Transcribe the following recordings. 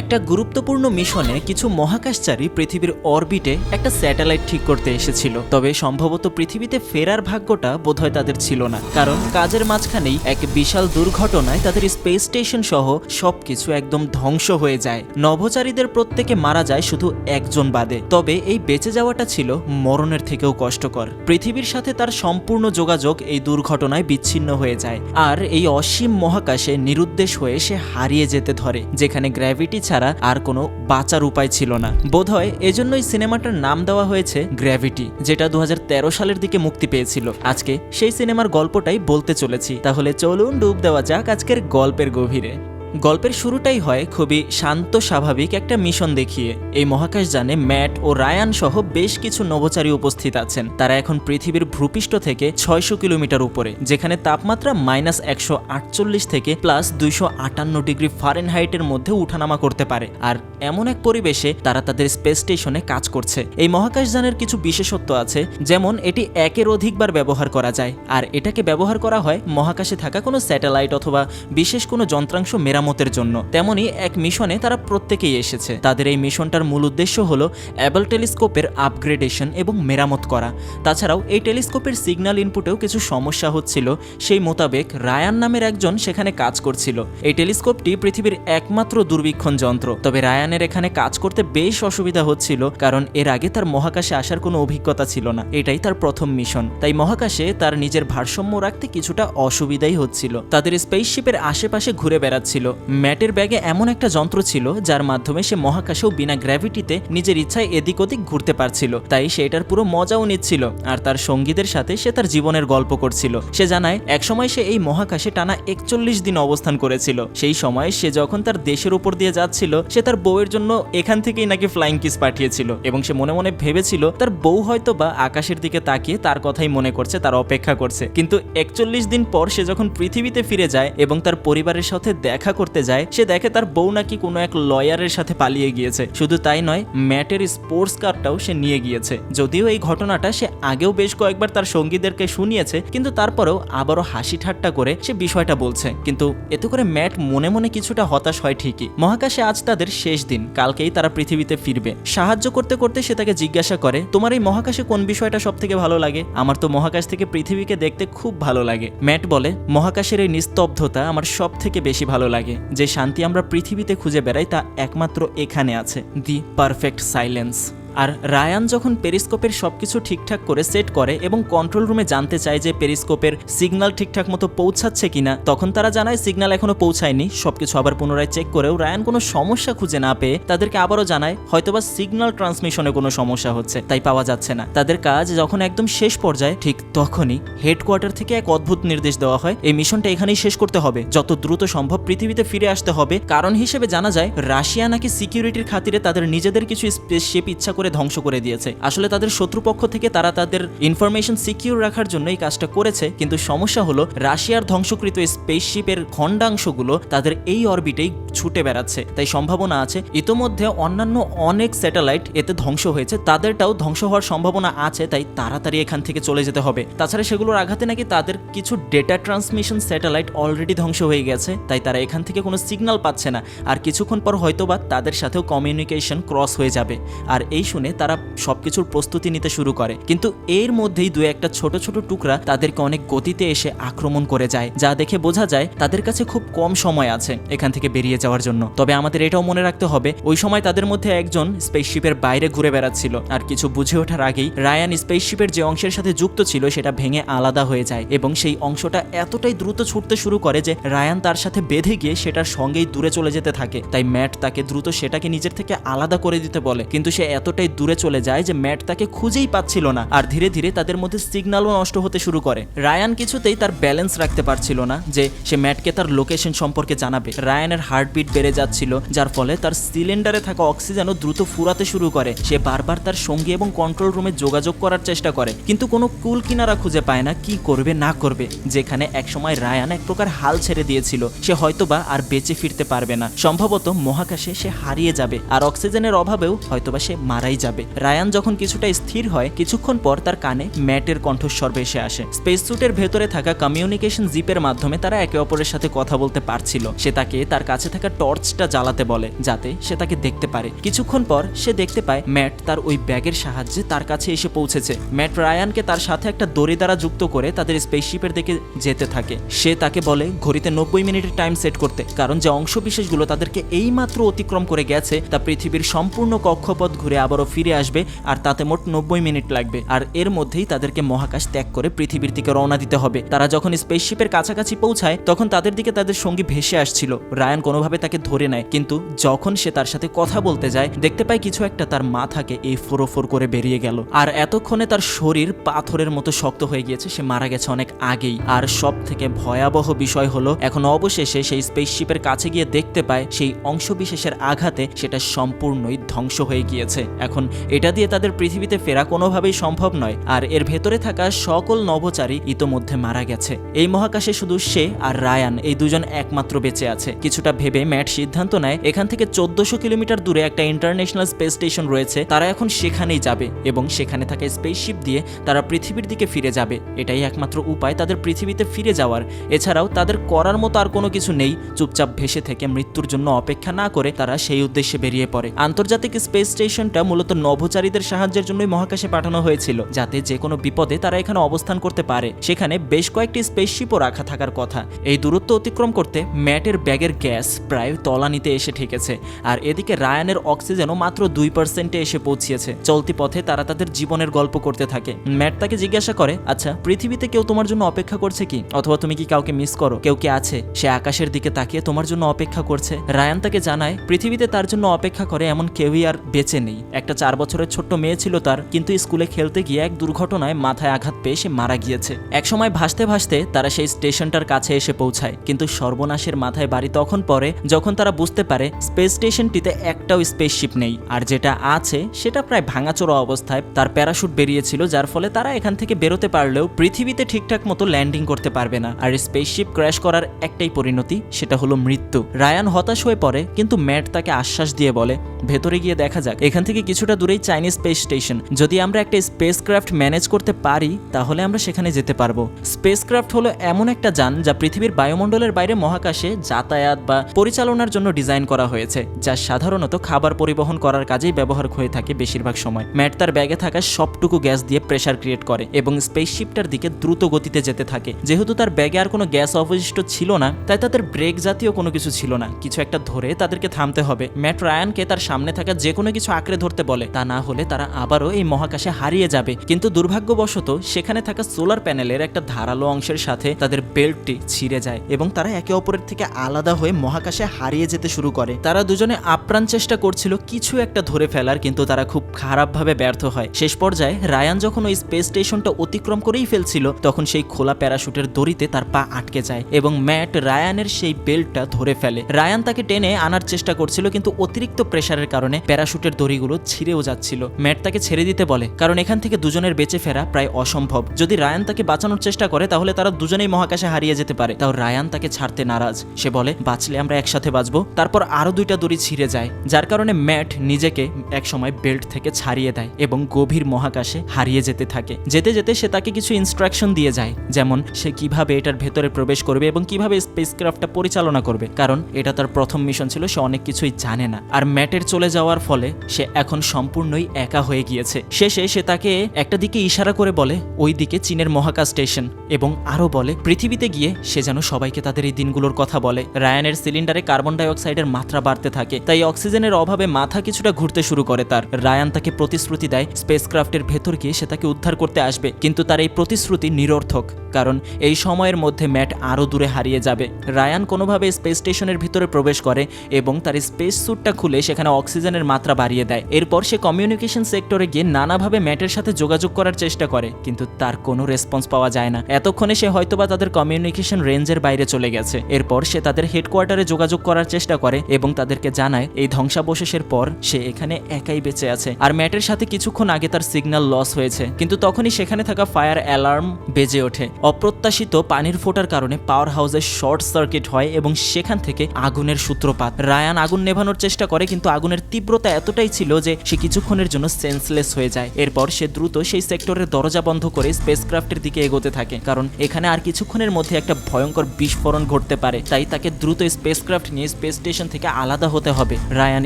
একটা গুরুত্বপূর্ণ মিশনে কিছু মহাকাশচারী পৃথিবীর অরবিটে একটা স্যাটেলাইট ঠিক করতে এসেছিল। তবে সম্ভবত পৃথিবীতে ফেরার ভাগ্যটা বোধহয় তাদের ছিল না। কারণ কাজের মাঝখানেই এক বিশাল দুর্ঘটনায় তাদের স্পেস স্টেশন সহ সবকিছু একদম ধ্বংস হয়ে যায়। নভোচারীদের প্রত্যেকে মারা যায় শুধু একজন বাদে। তবে এই বেঁচে যাওয়াটা ছিল মরণের থেকেও কষ্টকর। পৃথিবীর সাথে তার সম্পূর্ণ যোগাযোগ এই দুর্ঘটনায় বিচ্ছিন্ন হয়ে যায়। আর এই অসীম মহাকাশে নিরুদ্দেশ হয়ে সে হারিয়ে যেতে ধরে, যেখানে গ্র্যাভিটি ছাড়া আর কোনো বাঁচার উপায় ছিল না। বোধহয় এজন্যই সিনেমাটার নাম দেওয়া হয়েছে গ্র্যাভিটি, যেটা দু হাজার তেরো সালের দিকে মুক্তি পেয়েছিল। আজকে সেই সিনেমার গল্পটাই বলতে চলেছি। তাহলে চলুন ডুব দেওয়া যাক আজকের গল্পের গভীরে। গল্পের শুরুটাই হয় খুবই শান্ত, স্বাভাবিক একটা মিশন দেখিয়ে। এই মহাকাশযানে ম্যাট ও রায়ান সহ বেশ কিছু নভোচারী উপস্থিত আছেন। তারা এখন পৃথিবীর ভূপৃষ্ঠ থেকে ছয়শো কিলোমিটার উপরে, যেখানে তাপমাত্রা মাইনাস একশো আটচল্লিশ থেকে প্লাস দুইশো আটান্ন ডিগ্রি ফারেনহাইটের মধ্যে উঠানামা করতে পারে। আর এমন এক পরিবেশে তারা তাদের স্পেস স্টেশনে কাজ করছে। এই মহাকাশযানের কিছু বিশেষত্ব আছে, যেমন এটি একের অধিকবার ব্যবহার করা যায়। আর এটাকে ব্যবহার করা হয় মহাকাশে থাকা কোনো স্যাটেলাইট অথবা বিশেষ কোনো যন্ত্রাংশ মেরামতের জন্য। তেমনি এক মিশনে তারা প্রত্যেকেই এসেছে। তাদের এই মিশনটার মূল উদ্দেশ্য হলো অ্যাবল টেলিস্কোপের আপগ্রেডেশন এবং মেরামত করা। তাছাড়াও এই টেলিস্কোপের সিগন্যাল ইনপুটেও কিছু সমস্যা হচ্ছিল। সেই মোতাবেক রায়ান নামের একজন সেখানে কাজ করছিল। এই টেলিস্কোপটি পৃথিবীর একমাত্র দূরবীক্ষণ যন্ত্র। তবে রায়ানের এখানে কাজ করতে বেশ অসুবিধা হচ্ছিল, কারণ এর আগে তার মহাকাশে আসার কোনো অভিজ্ঞতা ছিল না। এটাই তার প্রথম মিশন। তাই মহাকাশে তার নিজের ভারসাম্য রাখতে কিছুটা অসুবিধাই হচ্ছিল। তাদের স্পেসশিপের আশেপাশে ঘুরে বেড়াচ্ছিল। ম্যাটের ব্যাগে এমন একটা যন্ত্র ছিল যার মাধ্যমে সে মহাকাশেও বিনা গ্র্যাভিটিতে নিজের ইচ্ছায় এদিক ওদিক ঘুরতে পারছিল। তাই সে এটার পুরো মজাও নিচ্ছিল আর তার সঙ্গীদের সাথে সে তার জীবনের গল্প করছিল। সে জানায়, একসময় সে এই মহাকাশে টানা একচল্লিশ দিন অবস্থান করেছিল। সেই সময় সে যখন তার দেশের উপর দিয়ে যাচ্ছিল, সে তার বউয়ের জন্য এখান থেকেই নাকি ফ্লাইং কিস পাঠিয়েছিল এবং সে মনে মনে ভেবেছিল, তার বউ হয়তো বা আকাশের দিকে তাকিয়ে তার কথাই মনে করছে, তার অপেক্ষা করছে। কিন্তু একচল্লিশ দিন পর সে যখন পৃথিবীতে ফিরে যায় এবং তার পরিবারের সাথে দেখা করতে যায়, সে দেখে তার বউ নাকি কোনো এক লয়ারের সাথে পালিয়ে গিয়েছে। শুধু তাই নয়, ম্যাটের স্পোর্টস কারটাও সে নিয়ে গিয়েছে। যদিও এই ঘটনাটা সে আগেও বেশ কয়েকবার তার সঙ্গীদেরকে শুনিয়েছে, কিন্তু তারপরেও আবারও হাসি ঠাট্টা করে সে বিষয়টা বলছে। কিন্তু এতে করে ম্যাট মনে মনে কিছুটা হতাশ হয় ঠিকই। মহাকাশে আজ তাদের শেষ দিন, কালকেই তারা পৃথিবীতে ফিরবে। সাহায্য করতে করতে সে তাকে জিজ্ঞাসা করে, তোমার এই মহাকাশে কোন বিষয়টা সব থেকে ভালো লাগে? আমার তো মহাকাশ থেকে পৃথিবীকে দেখতে খুব ভালো লাগে। ম্যাট বলে, মহাকাশের এই নিস্তব্ধতা আমার সব থেকে বেশি ভালো লাগে। যে শান্তি আমরা পৃথিবীতে খুঁজে বেড়াই তা একমাত্র এখানে আছে। The perfect silence. R Ryan যখন পেরিস্কোপের সবকিছু ঠিকঠাক করে সেট করে এবং কন্ট্রোল রুমে জানতে চায় যে পেরিস্কোপের সিগন্যাল ঠিকঠাক মতো পৌঁছাচ্ছে কিনা, তখন তারা জানায় সিগন্যাল এখনও পৌঁছায়নি। সবকিছু আবার পুনরায় চেক করেও রায়ান কোনো সমস্যা খুঁজে না পেয়ে তাদেরকে আবারও জানায়, হয়তোবা সিগন্যাল ট্রান্সমিশনে কোনো সমস্যা হচ্ছে, তাই পাওয়া যাচ্ছে না। তাদের কাজ যখন একদম শেষ পর্যায়ে, ঠিক তখনই হেডকোয়ার্টার থেকে এক অদ্ভুত নির্দেশ দেওয়া হয়, এই মিশনটা এখানেই শেষ করতে হবে। যত দ্রুত সম্ভব পৃথিবীতে ফিরে আসতে হবে। কারণ হিসেবে জানা যায়, রাশিয়া নাকি সিকিউরিটির খাতিরে তাদের নিজেদের কিছু স্পেসশিপ ইচ্ছা করে ধ্বংস করে দিয়েছে। আসলে তাদের শত্রুপক্ষ থেকে তারা তাদের ইনফরমেশন সিকিউর রাখার জন্য এই কাজটা করেছে, কিন্তু সমস্যা হলো রাশিয়ার ধ্বংসকৃত স্পেসশিপের খণ্ডাংশগুলো তাদের এই অরবিটেই ছুটে বেড়াচ্ছে। তাই সম্ভাবনা আছে, ইতোমধ্যে অন্যান্য অনেক স্যাটেলাইট এতে ধ্বংস হয়েছে, তাদেরটাও ধ্বংস হওয়ার সম্ভাবনা আছে, তাই তাড়াতাড়ি এখান থেকে চলে যেতে হবে। তাছাড়া সেগুলোর আঘাতে নাকি তাদের কিছু ডেটা ট্রান্সমিশন স্যাটেলাইট অলরেডি ধ্বংস হয়ে গেছে, তাই তারা এখান থেকে কোনো সিগন্যাল পাচ্ছে না। আর কিছুক্ষণ পর হয়তোবা তাদের সাথেও কমিউনিকেশন ক্রস হয়ে যাবে। আর এই শুনে তারা সবকিছুর প্রস্তুতি নিতে শুরু করে। কিন্তু এর মধ্যেই দু একটা ছোট ছোট টুকরা তাদেরকে অনেক গতিতে এসে আক্রমণ করে যায়, যা দেখে বোঝা যায় তাদের কাছে খুব কম সময় আছে এখান থেকে বেরিয়ে যাওয়ার জন্য। তবে আমাদের এটাও মনে রাখতে হবে, ওই সময় তাদের মধ্যে একজন স্পেসশিপের বাইরে ঘুরে বেড়াচ্ছিল। আর কিছু বুঝে ওঠার আগেই রায়ান স্পেসশিপের যে অংশের সাথে যুক্ত ছিল সেটা ভেঙে আলাদা হয়ে যায় এবং সেই অংশটা এতটাই দ্রুত ছুটতে শুরু করে যে রায়ান তার সাথে বেঁধে গিয়ে সেটার সঙ্গেই দূরে চলে যেতে থাকে। তাই ম্যাট তাকে দ্রুত সেটাকে নিজের থেকে আলাদা করে দিতে বলে। কিন্তু সে এতটাই দূরে চলে যায় যে ম্যাট তাকে খুঁজেই পাচ্ছিল না আর ধীরে ধীরে তাদের মধ্যে সিগন্যালও নষ্ট হতে শুরু করে। রায়ান কিছুতেই তার ব্যালেন্স রাখতে পারছিল না যে সে ম্যাটকে তার লোকেশন সম্পর্কে জানাবে। রায়ানের হার্টবিট বেড়ে যাচ্ছিল, যার ফলে তার সিলিন্ডারে থাকা অক্সিজেনও দ্রুত ফুরাতে শুরু করে। সে বারবার তার সঙ্গী এবং কন্ট্রোল রুমে যোগাযোগ করার চেষ্টা করে, কিন্তু কোনো কুল কিনারা খুঁজে পায় না কি করবে, না করবে, যেখানে একসময় রায়ান এক প্রকার হাল ছেড়ে দিয়েছিল। সে হয়তোবা আর বেঁচে ফিরতে পারবে না। সম্ভবত মহাকাশে সে হারিয়ে যাবে, আর অক্সিজেনের অভাবেও হয়তোবা সে মারাই মারাই যাবে। রায়ান যখন কিছুটা স্থির হয়, কিছুক্ষণ পর তার কানে ম্যাটের কণ্ঠস্বর ভেসে আসে। স্পেস স্যুটের ভেতরে থাকা কমিউনিকেশন জিপের মাধ্যমে তারা একে অপরের সাথে কথা বলতে পারছিল। সে তাকে তার কাছে থাকা টর্চটা জ্বালাতে বলে, যাতে সে তাকে দেখতে পারে। কিছুক্ষণ পর সে দেখতে পায় ম্যাট তার ওই ব্যাগের সাহায্যে তার কাছে এসে পৌঁছেছে। ম্যাট রায়ানকে তার সাথে একটা দড়ি দ্বারা যুক্ত করে তাদের স্পেসশিপের দিকে যেতে থাকে। সে তাকে বলে, ঘড়িতে নব্বই মিনিটের টাইম সেট করতে। কারণ যে অংশ বিশেষগুলো তাদেরকে এই মাত্র অতিক্রম করে গেছে, তা পৃথিবীর সম্পূর্ণ কক্ষপথ ঘুরে আবারও ফিরে আসবে আর তাতে মোট নব্বই মিনিট লাগবে। আর এর মধ্যেই তাদেরকে মহাকাশ ত্যাগ করে পৃথিবীর দিকে রওনা দিতে হবে। তারা যখন স্পেসশিপের কাছাকাছি পৌঁছায়, তখন তাদের দিকে তাদের সঙ্গী ভেসে আসছিল। রায়ান কোনোভাবে তাকে ধরে নেয়, কিন্তু যখন সে তার সাথে কথা বলতে যায়, দেখতে পায় কিছু একটা তার মাথাকে এই ফোরোফোর করে বেরিয়ে গেল। আর এতক্ষণে তার শরীর পাথরের মতো শক্ত হয়ে গিয়েছে, সে মারা গেছে অনেক আগেই। আর সব থেকে ভয়াবহ বিষয় হলো, এখন অবশেষে সেই স্পেসশিপের কাছে গিয়ে দেখতে পায়, সেই অংশবিশেষের আঘাতে সেটা সম্পূর্ণই ধ্বংস হয়ে গিয়েছে। এখন এটা দিয়ে তাদের পৃথিবীতে ফেরা কোনোভাবেই সম্ভব নয়। আর এর ভেতরে থাকা সকল নভোচারী ইতোমধ্যে মারা গেছে। এই মহাকাশে শুধু সে আর রায়ান, এই দুজন একমাত্র বেঁচে আছে। কিছুটা ভেবে ম্যাট সিদ্ধান্ত নেয়, এখান থেকে চোদ্দশো কিলোমিটার দূরে একটা ইন্টারন্যাশনাল স্পেস স্টেশন রয়েছে, তারা এখন সেখানেই যাবে এবং সেখানে থাকা স্পেসশিপ দিয়ে তারা পৃথিবীর দিকে ফিরে যাবে। এটাই একমাত্র উপায় তাদের পৃথিবীতে ফিরে যাওয়ার। এছাড়াও তাদের করার মতো আর কোনো কিছু নেই। চুপচাপ ভেসে থেকে মৃত্যুর জন্য অপেক্ষা না করে তারা সেই উদ্দেশ্যে বেরিয়ে পড়ে। আন্তর্জাতিক স্পেস স্টেশনটা মূলত নভোচারীদের সাহায্যের জন্যই মহাকাশে পাঠানো হয়েছিল, যাতে যে কোনো বিপদে তারা এখানে অবস্থান করতে পারে। সেখানে বেশ কয়েকটি স্পেসশিপও রাখা থাকার কথা। এই দূরত্ব অতিক্রম করতে ম্যাটের ব্যাগের গ্যাস প্রায় তলানিতে এসে ঠেকেছে, আর এদিকে রায়ানের অক্সিজেনও মাত্র দুই পার্সেন্টে এসে পৌঁছিয়েছে। চলতি পথে তারা তাদের জীবনের গল্প করতে থাকে। ম্যাট তাকে জিজ্ঞাসা করে আচ্ছা পৃথিবীতে কেউ তোমার জন্য অপেক্ষা করছে কি? অথবা তুমি কি কাউকে মিস করো? কেউ কি আছে? সে আকাশের দিকে তাকিয়ে তোমার জন্য অপেক্ষা করছে? রায়ান তাকে জানায়, পৃথিবীতে তার জন্য অপেক্ষা করে এমন কেউই আর বেঁচে নেই। একটা চার বছরের ছোট্ট মেয়ে ছিল তার, কিন্তু স্কুলে খেলতে গিয়ে এক দুর্ঘটনায় মাথায় আঘাত পেয়ে সে মারা গিয়েছে। একসময় ভাসতে ভাসতে তারা সেই স্টেশনটার কাছে এসে পৌঁছায়, কিন্তু সর্বনাশের মাথায় বাড়ি তখন পড়ে যখন তারা বুঝতে পারে স্পেস স্টেশনটিতে একটাও স্পেসশিপ নেই। আর যেটা আছে সেটা প্রায় ভাঙাচোরা অবস্থায় তার প্যারাশুট বেরিয়েছিল, যার ফলে তারা এখান থেকে বেরোতে পারলেও পৃথিবীতে ঠিকঠাক মতো ল্যান্ডিং করতে পারবে না। আর স্পেসশিপ ক্র্যাশ করার একটাই পরিণতি, সেটা হলো মৃত্যু। রায়ান হতাশ হয়ে পড়ে, কিন্তু ম্যাট তাকে আশ্বাস দিয়ে বলে, ভেতরে গিয়ে দেখা যাক। এখান থেকে কিছুটা দূরেই চাইনিজ স্পেস স্টেশন। যদি আমরা একটা স্পেস ক্রাফট ম্যানেজ করতে পারি, তাহলে আমরা সেখানে যেতে পারব। স্পেস ক্রাফট হলো এমন একটা যান যা পৃথিবীর বায়ুমণ্ডলের বাইরে মহাকাশে যাতায়াত বা পরিচালনার জন্য ডিজাইন করা হয়েছে, যা সাধারণত খাবার পরিবহন করার কাজেই ব্যবহার হয়ে থাকে বেশিরভাগ সময়। ম্যাট তার ব্যাগে থাকা সবটুকু গ্যাস দিয়ে প্রেসার ক্রিয়েট করে এবং স্পেসশিপটার দিকে দ্রুত গতিতে যেতে থাকে। যেহেতু তার ব্যাগে আর কোনো গ্যাস অবশিষ্ট ছিল না, তাই তাদের ব্রেক জাতীয় কোনো কিছু ছিল না। কিছু একটা ধরে তাদেরকে থামতে হবে। ম্যাট রায়ানকে তার সামনে থাকা যে কোনো কিছু আঁকড়ে ধরতে বলে, তা না হলে তারা আবারও এই মহাকাশে হারিয়ে যাবে। কিন্তু দুর্ভাগ্যবশত, সেখানে থাকা সোলার প্যানেলের একটা ধারালো অংশের সাথে তাদের বেল্টটি ছিঁড়ে যায় এবং তারা একে অপরের থেকে আলাদা হয়ে মহাকাশে হারিয়ে যেতে শুরু করে। তারা দুজনে আপ্রাণ চেষ্টা করছিল কিছু একটা ধরে ফেলার, কিন্তু তারা খুব খারাপভাবে ব্যর্থ হয়। শেষ পর্যায়ে, রায়ান যখন ওই স্পেস স্টেশনটা অতিক্রম করেই ফেলছিল, তখন সেই খোলা প্যারাশুটের দড়িতে তার পা আটকে যায় এবং ম্যাট রায়ানের সেই বেল্টটা ধরে ফেলে। রায়ান তাকে টেনে আনার চেষ্টা করছিল, কিন্তু অতিরিক্ত প্রেসারের কারণে প্যারাশুটের দড়িগুলো ছিঁড়েও যাচ্ছিল। ম্যাট তাকে ছেড়ে দিতে বলে, কারণ এখান থেকে দুজনের বেঁচে ফেরা প্রায় অসম্ভব। যদি রায়ান তাকে বাঁচানোর চেষ্টা করে, তাহলে তারা দুজনেই মহাকাশে হারিয়ে যেতে পারে। তাও রায়ান তাকে ছাড়তে নারাজ। সে বলে, বাঁচলে আমরা একসাথে বাঁচবো। তারপর আরও দুইটা দড়ি ছিঁড়ে যায়, যার কারণে ম্যাট নিজেকে একসময় বেল্ট থেকে ছাড়িয়ে দেয় এবং গভীর মহাকাশে হারিয়ে যেতে থাকে। যেতে যেতে সে তাকে কিছু ইনস্ট্রাকশন দিয়ে যায়, যেমন সে কীভাবে এটার ভেতরে প্রবেশ করবে এবং কীভাবে স্পেসক্রাফটটা পরিচালনা করবে। কারণ এটা তার প্রথম মিশন ছিল, সে অনেক কিছুই জানে না। আর ম্যাটের চলে যাওয়ার ফলে সে এখন সম্পূর্ণই একা হয়ে গিয়েছে। শেষে সে তাকে একটা দিকে ইশারা করে বলে, ওই দিকে চীনের মহাকাশ স্টেশন। এবং আরও বলে, পৃথিবীতে গিয়ে সে যেন সবাইকে তাদের এই দিনগুলোর কথা বলে। রায়ানের সিলিন্ডারে কার্বন ডাইঅক্সাইডের মাত্রা বাড়তে থাকে, তাই অক্সিজেনের অভাবে মাথা কিছুটা ঘুরতে শুরু করে তার। রায়ান তাকে প্রতিশ্রুতি দেয়, স্পেসক্রাফটের ভেতর গিয়ে সে তাকে উদ্ধার করতে আসবে। কিন্তু তার এই প্রতিশ্রুতি নিরর্থক, কারণ এই সময়ের মধ্যে ম্যাট আরও দূরে হারিয়ে যাবে। রায়ান কোনোভাবে স্পেস স্টেশনের ভিতরে প্রবেশ করে এবং তার স্পেস স্যুটটা খুলে সেখানে অক্সিজেনের মাত্রা বাড়িয়ে দেয়। এরপর সে কমিউনিকেশন সেক্টরে গিয়ে নানাভাবে ম্যাটের সাথে যোগাযোগ করার চেষ্টা করে, কিন্তু তার কোনো রেসপন্স পাওয়া যায় না। এতক্ষণে সে হয়তোবা তাদের কমিউনিকেশন রেঞ্জের বাইরে চলে গেছে। এরপর সে তাদের হেডকোয়ার্টারে যোগাযোগ করার চেষ্টা করে এবং তাদেরকে জানায়, এই ধ্বংসাবশেষের পর সে এখানে একাই বেঁচে আছে। আর ম্যাটের সাথে কিছুক্ষণ আগে তার সিগন্যাল লস হয়েছে, কিন্তু তখনই সেখানে থাকা ফায়ার অ্যালার্ম বেজে ওঠে। অপ্রত্যাশিত পানির ফোটার কারণে পাওয়ার হাউসের শর্ট সার্কিট হয় এবং সেখান থেকে আগুনের সূত্রপাত। রায়ান আগুন নেভানোর চেষ্টা করে, কিন্তু আগুনের তীব্রতা এতটাই ছিল যে সে কিছুক্ষণের জন্য সেন্সলেস হয়ে যায়। এরপর সে দ্রুত সেই সেক্টরের দরজা বন্ধ করে স্পেসক্রাফটের দিকে এগোতে থাকে, কারণ এখানে আর কিছুক্ষণের মধ্যে একটা ভয়ঙ্কর বিস্ফোরণ ঘটতে পারে। তাই তাকে দ্রুত স্পেসক্রাফট নিয়ে স্পেস স্টেশন থেকে আলাদা হতে হবে। রায়ান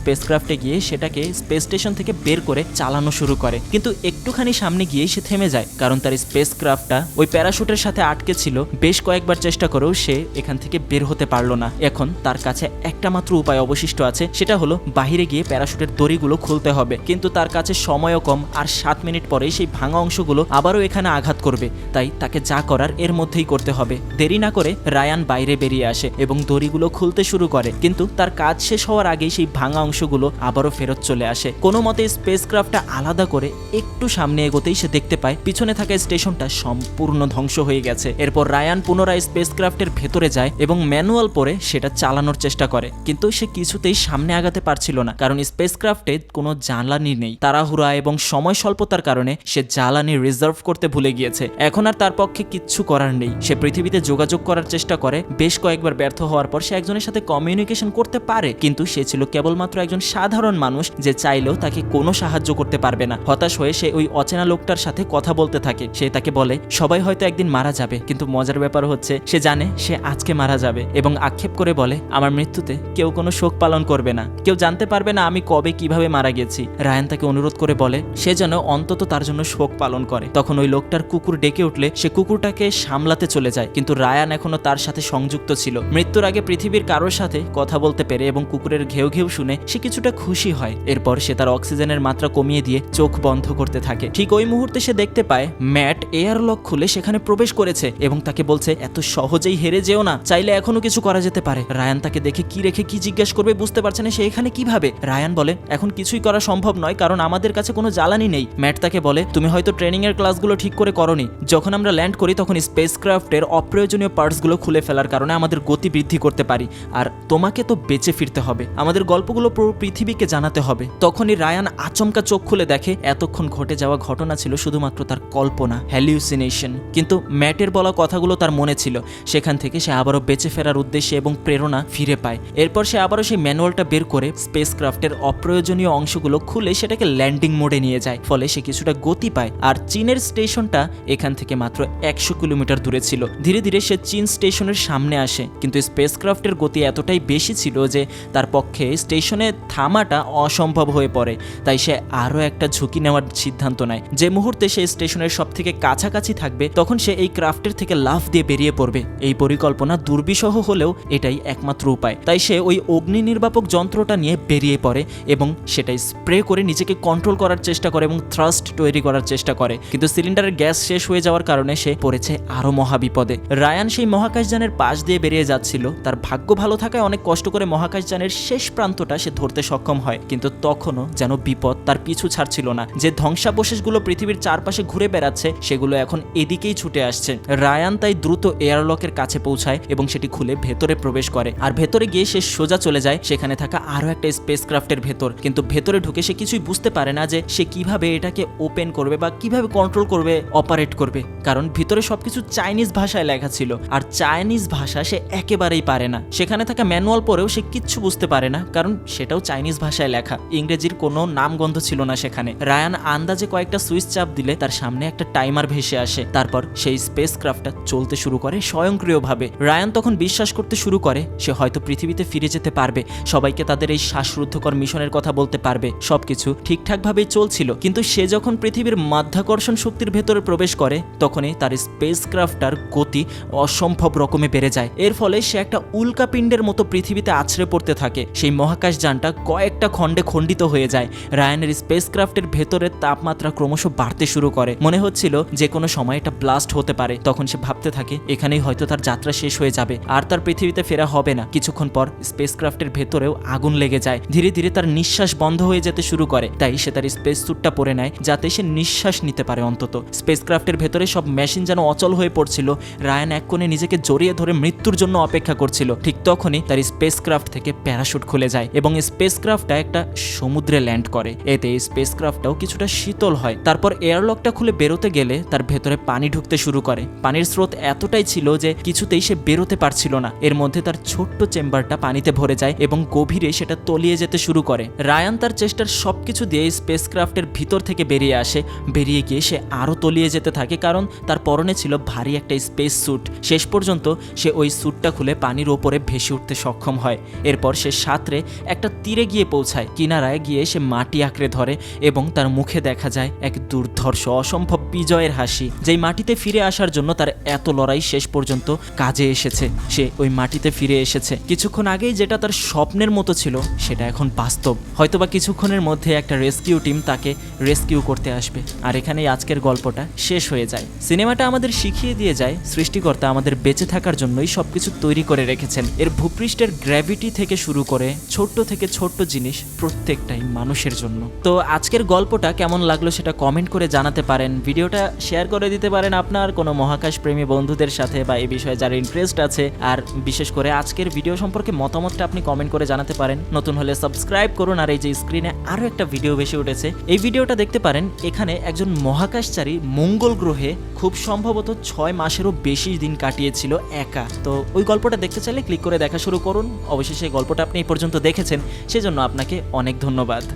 স্পেসক্রাফটে গিয়ে সেটাকে স্পেস স্টেশন থেকে বের করে চালানো শুরু করে। কিন্তু একটুখানি সামনে গিয়েই সে থেমে যায়, কারণ তার স্পেসক্রাফটটা ওই প্যারাশুটের সাথে আটকে ছিল। বেশ কয়েকবার চেষ্টা করেও সে এখান থেকে বের হতে পারল না। এখন তার কাছে একটা মাত্র উপায় অবশিষ্ট আছে, সেটা হলো বাহিরে গিয়ে প্যারাশুটের দড়িগুলো খুলতে হবে, কিন্তু তার কাছে সময়ও কম আর সাত মিনিট পরেই সেই ভাঙা অংশগুলো আবারও এখানে আঘাত করবে। তাই তাকে যা করার এর মধ্যেই করতে হবে। দেরি না করে রায়ান বাইরে বেরিয়ে আসে এবং দড়িগুলো খুলতে শুরু করে, কিন্তু তার কাজ শেষ হওয়ার আগেই সেই ভাঙা অংশগুলো আবারও ফেরত চলে আসে। কোনো মতে স্পেসক্রাফটটা আলাদা করে একটু সামনে এগোতেই সে দেখতে পায়, পিছনে থাকা স্টেশনটা সম্পূর্ণ ধ্বংস হয়ে গেছে। এরপর রায়ান পুনরায় স্পেসক্রাফটের ভেতরে যায় এবং ম্যানুয়াল পরে সেটা চালানোর চেষ্টা করে, কিন্তু সে কিছুতেই সামনে আগাতে পারছিল না, কারণ স্পেসক্রাফটে কোনো জ্বালানি নেই। তাড়াহুড়া এবং সময় স্বল্পতার কারণে সে জ্বালানি রিজার্ভ করতে ভুলে গিয়েছে। এখন আর তার পক্ষে কিচ্ছু করার নেই। সে পৃথিবীতে যোগাযোগ করার চেষ্টা করে। বেশ কয়েকবার ব্যর্থ হওয়ার পর সে একজনের সাথে কমিউনিকেশন করতে পারে। কিন্তু সে ছিল কেবলমাত্র একজন সাধারণ মানুষ যে চাইলেও তাকে কোনো সাহায্য করতে পারবে না। হতাশ হয়ে সে ওই অচেনা লোকটার সাথে কথা বলতে থাকে। সে তাকে বলে, সবাই হয়তো একদিন মারা যাবে, কিন্তু মজার ব্যাপার হচ্ছে সে জানে সে আজকে মারা যাবে এবং আক্ষেপ করে বলে, আমার মৃত্যুতে কেউ কোনো শোক পালন করবে না। কেউ জানতে পারবে না আমি কবে কীভাবে মারা গেছি রায়ান তাকে অনুরোধ করে বলে, সে যেন অন্তত তার জন্য শোক পালন করে। তখন ওই লোকটার কুকুর ডেকে উঠলে সে কুকুরটাকে সামলাতে চলে যায়। কিন্তু রায়ান এখনও তার সাথে সংযুক্ত ছিল। মৃত্যুর আগে পৃথিবীর কারোর সাথে কথা বলতে পেরে এবং কুকুরের ঘেউ ঘেউ শুনে সে কিছুটা খুশি হয়। এরপর সে তার অক্সিজেনের মাত্রা কমিয়ে দিয়ে চোখ বন্ধ করতে থাকে। ঠিক ওই মুহূর্তে সে দেখতে পায়, ম্যাট এয়ার লক খুলে সেখানে প্রবেশ করেছে এবং তাকে বলছে, এত সহজেই হেরে যেও না, চাইলে এখনও কিছু করা যেতে পারে। রায়ান তাকে দেখে কি রেখে কি জিজ্ঞেস করবে বুঝতে পারছে না সে এখানে কীভাবে। রায়ান বলে, এখন কিছুই করা সম্ভব নয়, কারণ আমাদের কাছে কোনো জ্বালানি নেই। ম্যাট তাকে বলে, তুমি হয়তো ট্রেনিং এর ক্লাসগুলো ঠিক করে করনি। যখন আমরা ল্যান্ড করি, তখন স্পেসক্রাফটের অপ্রয়োজনীয় পার্টসগুলো খুলে ফেলার কারণে আমাদের গতি বৃদ্ধি করতে পারি। আর তোমাকে তো বেঁচে ফিরতে হবে। আমাদের গল্পগুলো পুরো পৃথিবীকে জানাতে হবে। তখনই রায়ান আচমকা চোখ খুলে দেখে, এতক্ষণ ঘটে যাওয়া ঘটনা ছিল শুধুমাত্র তার কল্পনা হ্যালিউসিনেশন কিন্তু ম্যাটের বলা কথাগুলো তার মনে ছিল। সেখান থেকে সে আবারও বেঁচে ফেরার উদ্দেশ্যে এবং প্রেরণা ফিরে পায়। এরপর সে আবারও সেই ম্যানুয়ালটা বের করে স্পেসক্রাফটের অপ্রয়োজনীয় অংশগুলো খুলে সেটাকে ল্যান্ডিং মোডে নিয়ে যায়, ফলে সে কিছুটা গতি পায়। আর চীনের স্টেশনটা এখান থেকে মাত্র একশো কিলোমিটার দূরে ছিল। ধীরে ধীরে সে চীন স্টেশনের সামনে আসে। কিন্তু স্পেসক্রাফটের গতি এতটাই বেশি ছিল যে তার পক্ষে স্টেশনে থামাটা অসম্ভব হয়ে পড়ে। তাই সে আরও একটা ঝুঁকি নেওয়ার সিদ্ধান্ত নেয়। যে মুহূর্তে সে স্টেশনের সব থেকে কাছাকাছি থাকবে, তখন সে এই ক্রাফটের থেকে লাফ দিয়ে বেরিয়ে পড়বে। এই পরিকল্পনা দুর্বিষহ হলেও এটাই একমাত্র উপায়। তাই সে ওই অগ্নি নির্বাপক যন্ত্রটা নিয়ে বেরিয়ে পড়ে এবং সেটাই স্প্রে করে নিজেকে কন্ট্রোল করার চেষ্টা করে এবং থ্রাস্ট তৈরি করার চেষ্টা করে। কিন্তু সিলিন্ডারের গ্যাস শেষ হয়ে যাওয়ার কারণে সে পড়েছে আরও মহাবিপদে। রায়ান সেই মহাকাশযানের পাশ দিয়ে বেরিয়ে যাচ্ছিল। তার ভাগ্য ভালো থাকায় অনেক কষ্ট করে মহাকাশযানের শেষ প্রান্তটা সে ধরতে সক্ষম হয়। কিন্তু তখনও যেন বিপদ তার পিছু ছাড়ছিল না। যে ধ্বংসাবশেষগুলো পৃথিবীর চারপাশে ঘুরে বেড়াচ্ছে, সেগুলো এখন এদিকেই ছুটে আসছে। রায়ান তাই দ্রুত এয়ারলকের কাছে পৌঁছায় এবং সেটি খুলে ভেতরে প্রবেশ করে। আর ভেতরে গিয়ে সে সোজা চলে যায়। সেখানে থাকা আরও একটা স্পেস ক্রাফটের ভেতর। কিন্তু ভেতরে ঢুকে সে কিছুই বুঝতে পারে না যে সে কীভাবে এটাকে ওপেন করবে বা কীভাবে কন্ট্রোল করবে অপারেট করবে। কারণ ভিতরে সবকিছু চাইনিজ ভাষায় লেখা ছিল আর চাইনিজ ভাষা সে একেবারেই পারে না। সেখানে থাকা ম্যানুয়াল পরেও সে কিচ্ছু বুঝতে পারে না, কারণ সেটাও চাইনিজ ভাষায় লেখা। ইংরেজির কোনো নামগন্ধ ছিল না সেখানে। রায়ান আন্দাজে কয়েকটা সুইচ চাপ দিলে তার সামনে একটা টাইমার ভেসে আসে। তারপর সেই স্পেস ক্রাফটটা চলতে শুরু করে স্বয়ংক্রিয়ভাবে। রায়ান তখন বিশ্বাস করতে শুরু করে, সে হয়তো পৃথিবীতে ফিরে যেতে পারবে। সবাইকে তাদের এই শ্বাসরুদ্ধকর মিশনের কথা বলতে পারবে। সবকিছু ঠিকঠাকভাবেই চলছিল, কিন্তু সে যখন পৃথিবীর মাধ্যাকর্ষণ শক্তির ভেতরে প্রবেশ করে, তখনই তার স্পেস ক্রাফটার গতি অসম্ভব রকমে বেড়ে যায়। এর ফলে সে একটা উল্কাপিণ্ডের মতো পৃথিবীতে আছড়ে পড়তে থাকে। সেই মহাকাশ যানটা কয়েকটা খণ্ডে খণ্ডিত হয়ে যায়। রায়ানের স্পেস ক্রাফটের ভেতরের তাপমাত্রা ক্রমশ বাড়তে শুরু করে। মনে হচ্ছিল যে কোনো সময় এটা ব্লাস্ট হতে পারে। তখন সে ভাবতে থাকে, এখানেই হয়তো তার যাত্রা শেষ হয়ে যাবে, আর তার পৃথিবীতে ফেরা হবে না। কিছুক্ষণ পর স্পেস ক্রাফটের ভেতরেও আগুন লেগে যায়। ধীরে ধীরে তার নিঃশ্বাস বন্ধ হয়ে যেতে শুরু করে। তাই সে তার স্পেস স্যুটটা পরে নেয়, যাতে সে নিঃশ্বাস নিতে পারে অন্তত। স্পেস ক্রাফটের ভেতরে সব মেশিন যেন অচল হয়ে পড়ছিল। রায়ান এক কোণে নিজেকে জড়িয়ে ধরে মৃত্যুর জন্য অপেক্ষা করছিল। ঠিক তখনই তার স্পেস ক্রাফট থেকে প্যারাশুট খুলে যায় এবং স্পেস ক্রাফটটা একটা সমুদ্রে ল্যান্ড করে। এতে স্পেস ক্রাফটটাও কিছুটা শীতল হয়। তারপর এয়ারলকটা খুলে বেরোতে গেলে তার ভেতরে পানি ঢুকতে শুরু করে। পানির স্রোত এতটাই ছিল যে কিছুতেই সে বেরোতে পারছিল না। এর মধ্যে তার ছোট্ট চেম্বারটা পানিতে ভরে যায় এবং গভীরে সেটা তলিয়ে যেতে শুরু করে। রায়ান তার চেষ্টা মহাকাশটার সব কিছু দিয়ে স্পেসক্রাফটের ভিতর থেকে বেরিয়ে আসে। বেরিয়ে গিয়ে সে আরও তলিয়ে যেতে থাকে কারণ তার পরনে ছিল ভারী একটা স্পেস স্যুট শেষ পর্যন্ত সে ওই স্যুটটা খুলে পানির ওপরে ভেসে উঠতে সক্ষম হয়। এরপর সে সাঁতরে একটা তীরে গিয়ে পৌঁছায়। কিনারায় গিয়ে সে মাটি আঁকড়ে ধরে এবং তার মুখে দেখা যায় এক দুর্ধর্ষ, অসম্ভব বিজয়ের হাসি। যেই মাটিতে ফিরে আসার জন্য তার এত লড়াই শেষ পর্যন্ত কাজে এসেছে। সে ওই মাটিতে ফিরে এসেছে। কিছুক্ষণ আগেই যেটা তার স্বপ্নের মতো ছিল, সেটা এখন বাস্তব। হয়তোবা কিছুক্ষণের মধ্যে একটা রেস্কিউ টিম তাকে রেস্কিউ করতে আসবে। আর এখানেই আজকের গল্পটা শেষ হয়ে যায়। সিনেমাটা আমাদের শিখিয়ে দিয়ে যায়, সৃষ্টিকর্তা আমাদের বেঁচে থাকার জন্যই সব কিছু তৈরি করে রেখেছেন। এর ভূপৃষ্ঠের গ্র্যাভিটি থেকে শুরু করে ছোট্ট থেকে ছোট্ট জিনিস প্রত্যেকটাই মানুষের জন্য। তো আজকের গল্পটা কেমন লাগল সেটা কমেন্ট করে জানাতে পারেন। ভিডিওটা শেয়ার করে দিতে পারেন আপনার কোনো মহাকাশ প্রেমী বন্ধুদের সাথে বা এই বিষয়ে যার ইন্টারেস্ট আছে। আর বিশেষ করে আজকের ভিডিও সম্পর্কে মতামতটা আপনি কমেন্ট করে জানাতে পারেন। নতুন হলে সাবস্ক্রাইব করুন আর এই যে স্ক্রিনে আরও একটা ভিডিও বেশি উঠেছে। এই ভিডিওটা দেখতে পারেন, এখানে একজন মহাকাশচারী মঙ্গল গ্রহে খুব সম্ভবত ছয় মাসেরও বেশি দিন কাটিয়েছিল একা। তো ওই গল্পটা দেখতে চাইলে ক্লিক করে দেখা শুরু করুন। অবশেষে গল্পটা আপনি এই পর্যন্ত দেখেছেন, সেজন্য আপনাকে অনেক ধন্যবাদ।